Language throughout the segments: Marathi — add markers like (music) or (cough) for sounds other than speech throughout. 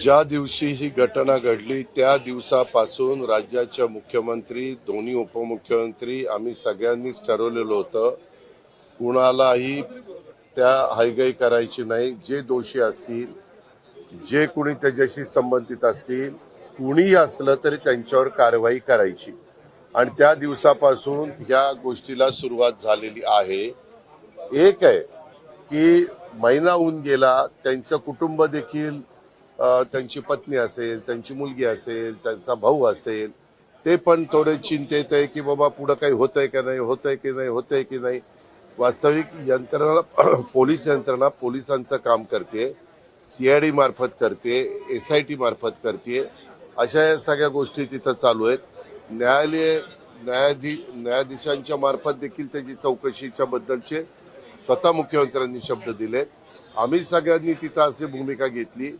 ज्या दिवशी ही घटना घडली त्या दिवसापासून राज्याच्या मुख्यमंत्री दोन्ही उपमुख्यमंत्री आम्ही सगळ्यांनीच ठरवलेलं होतं कुणालाही त्या हायगाई करायची नाही. जे दोषी असतील जे कुणी त्याच्याशी संबंधित असतील कुणीही असलं तरी त्यांच्यावर कारवाई करायची. आणि त्या दिवसापासून ह्या गोष्टीला सुरुवात झालेली आहे. एक आहे की महिना होऊन गेला त्यांचं कुटुंब देखील त्यांची पत्नी असेल त्यांची मुलगी असेल त्यांचा भाऊ असेल ते पण थोडे चिंतेत आहे की बाबा पुढं काही होतंय का नाही होतंय की नाही होतंय की नाही. वास्तविक यंत्रणा (clears throat) पोलीस यंत्रणा पोलिसांचं काम करते सीआयडी मार्फत करते एस आय टी मार्फत करते. अशा या सगळ्या गोष्टी तिथं चालू आहेत. न्यायालय न्यायाधी न्यायाधीशांच्या मार्फत देखील त्याची चौकशीच्या बद्दलचे स्वतः मुख्यमंत्र्यांनी शब्द दिले आम्ही सगळ्यांनी तिथं अशी भूमिका घेतली.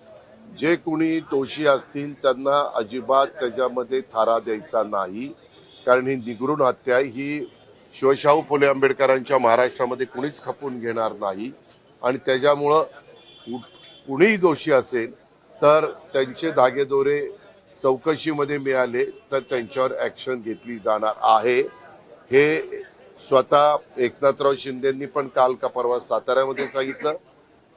जे कोणी दोषी असतील त्यांना अजिबात त्याच्यामध्ये थारा द्यायचा नाही. कारण ही निगरून हत्या ही शिवशाहू फुले आंबेडकरांच्या महाराष्ट्रामध्ये कुणीच खपून घेणार नाही. आणि त्याच्यामुळं कुणीही दोषी असेल तर त्यांचे धागेदोरे चौकशीमध्ये मिळाले तर त्यांच्यावर ऍक्शन घेतली जाणार आहे. हे स्वतः एकनाथराव शिंदेंनी पण काल का परवा साताऱ्यामध्ये सांगितलं.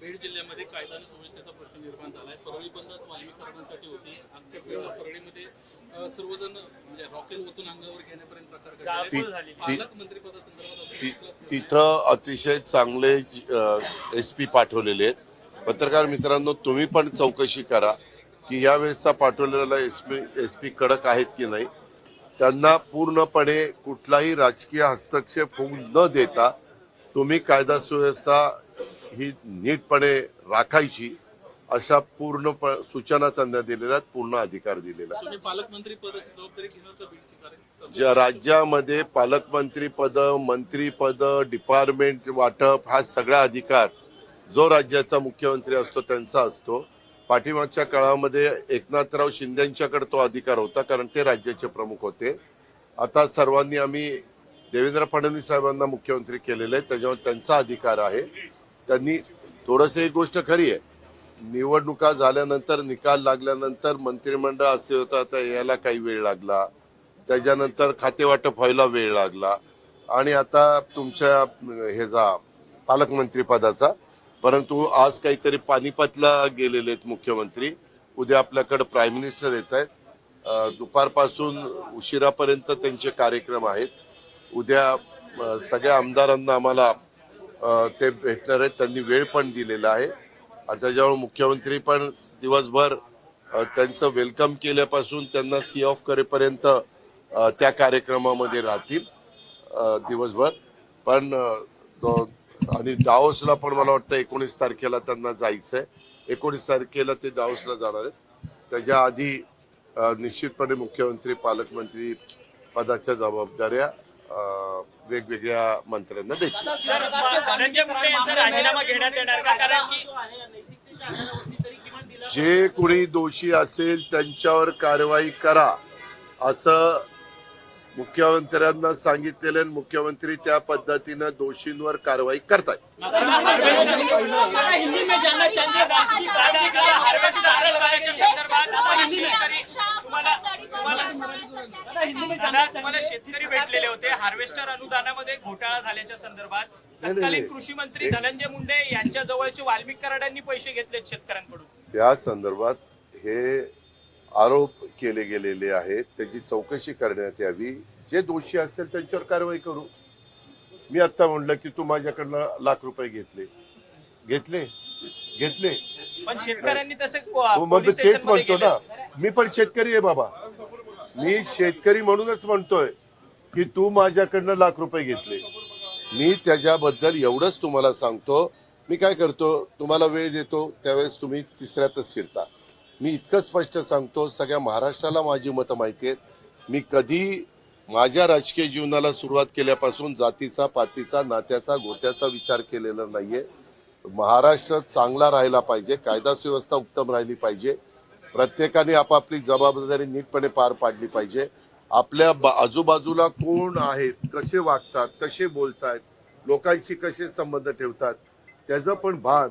बीड जिल्ह्यामध्ये कायदा आणि सुव्यवस्थेचा प्रश्न निर्माण झालाय. परळी बंद वाल्मी करण्यासाठी होती. अख्ख्या परळीमध्ये सर्वजण म्हणजे रॉकेल ओतून अंगावर घेण्यापर्यंत प्रकार ती- घडले ती- पालकमंत्रीपदासंदर्भात ती- तिथं अतिशय चांगले एस पी पाठवलेले आहेत. पत्रकार मित्रांनो तुम्ही पण चौकशी करा की यावेळेसचा पाठवलेला एस पी एस पी कडक आहेत की नाही. त्यांना पूर्णपणे कुठलाही राजकीय हस्तक्षेप होऊ न देता तुम्ही कायदा सुव्यवस्था ही नीटपणे राखायची अशा पूर्ण सूचना त्यांना दिलेल्या पूर्ण अधिकार दिलेला पालकमंत्री ज्या राज्यामध्ये पालकमंत्री पद मंत्री पद डिपार्टमेंट वाटप हा सगळा अधिकार जो राज्याचा मुख्यमंत्री असतो त्यांचा असतो. पाठीमागच्या काळामध्ये एकनाथराव शिंदेच्याकडे तो अधिकार होता कारण ते राज्याचे प्रमुख होते. आता सर्वांनी आम्ही देवेंद्र फडणवीस साहेबांना मुख्यमंत्री केलेले आहे त्याच्यावर त्यांचा अधिकार आहे. त्यांनी थोडंसं एक गोष्ट खरी आहे. निवडणुका झाल्यानंतर निकाल लागल्यानंतर मंत्रिमंडळ असे होतं आता याला काही वेळ लागला. त्याच्यानंतर खातेवाटप व्हायला वेळ लागला. आणि आता तुमच्या ह्याचा पालकमंत्री पदाचा परंतु आज काहीतरी पानिपतला गेलेले आहेत मुख्यमंत्री. उद्या आपल्याकडे प्राईम मिनिस्टर येत आहेत. दुपारपासून उशिरापर्यंत त्यांचे कार्यक्रम आहेत. उद्या सगळ्या आमदारांना आम्हाला ते भेटणार आहेत त्यांनी वेळ पण दिलेला आहे. आणि त्याच्यामुळे मुख्यमंत्री पण दिवसभर त्यांचं वेलकम केल्यापासून त्यांना सी ऑफ करेपर्यंत त्या कार्यक्रमामध्ये राहतील दिवसभर. पण आणि डाओसला पण मला वाटतं एकोणीस तारखेला त्यांना जायचं आहे एकोणीस तारखेला ते डाओसला जाणार आहेत. त्याच्या आधी निश्चितपणे मुख्यमंत्री पालकमंत्री पदाच्या जबाबदाऱ्या वेगवेगळ्या मंत्र्यांना की? जे कुणी दोषी असेल त्यांच्यावर कारवाई करा असं मुख्यमंत्र्यांना सांगितलेलं मुख्यमंत्री त्या पद्धतीनं दोषींवर कारवाई करतायत. दादा, तुम्हाला शेतकरी भेटलेले होते. हार्वेस्टर अनुदानामध्ये घोटाळा झाल्याच्या संदर्भात तत्कालीन. कृषी मंत्री धनंजय मुंडे यांच्या जवळचे वाल्मिक कराडांनी पैसे घेतलेत शेतकऱ्यांकडून. त्या संदर्भात हे आरोप केले गेलेले आहेत. त्याची चौकशी करण्यात यावी. जे दोषी असेल त्यांच्यावर कारवाई करू. मी आता म्हणलं की तू माझ्याकडनं लाख रुपये घेतले. घेतले? घेतले. पण शेतकऱ्यांनी तसे हो, मग तेच म्हणतो ना. मी पण शेतकरी आहे बाबा. मी शेतकरी म्हणूनच म्हणतोय की तू माझ्याकडनं लाख रुपये घेतले. मी त्याच्याबद्दल एवढंच तुम्हाला सांगतो. मी काय करतो? तुम्हाला वेळ देतो. त्यावेळेस तुम्ही तिसऱ्यातच शिरता. मी इतकं स्पष्ट सांगतो सगळ्या महाराष्ट्राला माझी मतं माहिती आहेत. मी कधी माझ्या राजकीय जीवनाला सुरुवात केल्यापासून जातीचा पातीचा नात्याचा गोत्याचा विचार केलेला नाहीये. महाराष्ट्र चांगला राहिला पाहिजे कायदा सुव्यवस्था उत्तम राहिली पाहिजे. प्रत्येकाने आपापली जबाबदारी नीटपणे पार पाडली पाहिजे. आपल्या बा- आजूबाजूला कोण आहेत कसे वागतात कसे बोलतायत लोकांशी कसे संबंध ठेवतात त्याचं पण भान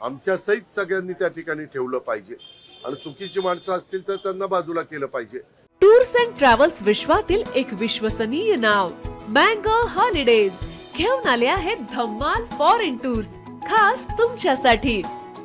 आमच्या सहित सगळ्यांनी त्या ठिकाणी ठेवलं पाहिजे. आणि चुकीची माणसं असतील तर त्यांना बाजूला केलं पाहिजे. टूर्स अँड ट्रॅव्हल्स विश्वातील एक विश्वसनीय नाव मँगो हॉलिडेज. घेऊन आले आहेत धम्माल फॉरेन टूर्स खास तुमच्यासाठी.